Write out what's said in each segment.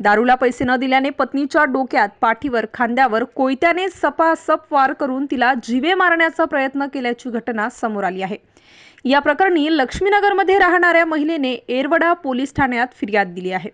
दारूला पैसे न दिल्याने पत्नीच्या डोक्यात पाठीवर खांद्यावर कोयत्याने सपासप वार करून तिला जीवे मारण्याचा प्रयत्न केल्याची घटना समोर आली आहे. या प्रकरणी लक्ष्मीनगरमध्ये राहणाऱ्या महिलेने एरवडा पोलीस ठाण्यात फिर्याद दिली आहे.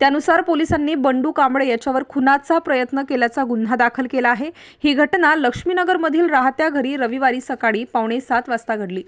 त्यानुसार पोलिसांनी बंडू कांबळे याच्यावर खुनाचा प्रयत्न केल्याचा गुन्हा दाखल केला आहे. ही घटना लक्ष्मीनगरमधील राहत्या घरी रविवारी सकाळी पावणे सात वाजता घडली.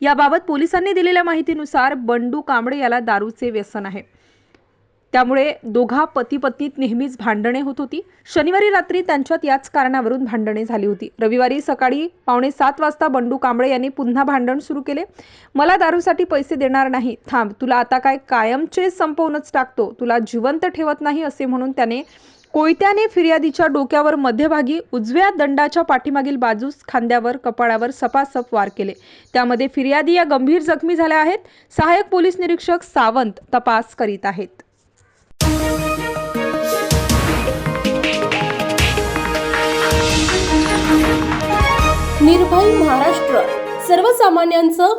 याबाबत पोलिसांनी दिलेल्या माहितीनुसार बंडू कांबळे याला दारूचे व्यसन आहे. त्यामुळे दोघा पती पत्नीत नेहमीच भांडणे होत होती. शनिवारी रात्री त्यांच्यात याच कारणावरून भांडणे झाली होती. रविवारी सकाळी पावणे सात वाजता बंडू कांबळे यांनी पुन्हा भांडण सुरू केले. मला दारूसाठी पैसे देणार नाही. थांब तुला आता काय कायमचे संपवूनच टाकतो. तुला जिवंत ठेवत नाही असे म्हणून त्याने कोयत्याने फिर्यादीच्या डोक्यावर मध्यभागी उजव्या दंडाच्या पाठीमागील बाजूस खांद्यावर कपाळावर सपासप वार केले. त्यामध्ये फिर्यादी या गंभीर जखमी झाल्या आहेत. सहाय्यक पोलीस निरीक्षक सावंत तपास करीत आहेत. निर्भय महाराष्ट्र. सर्वसामान्यांचं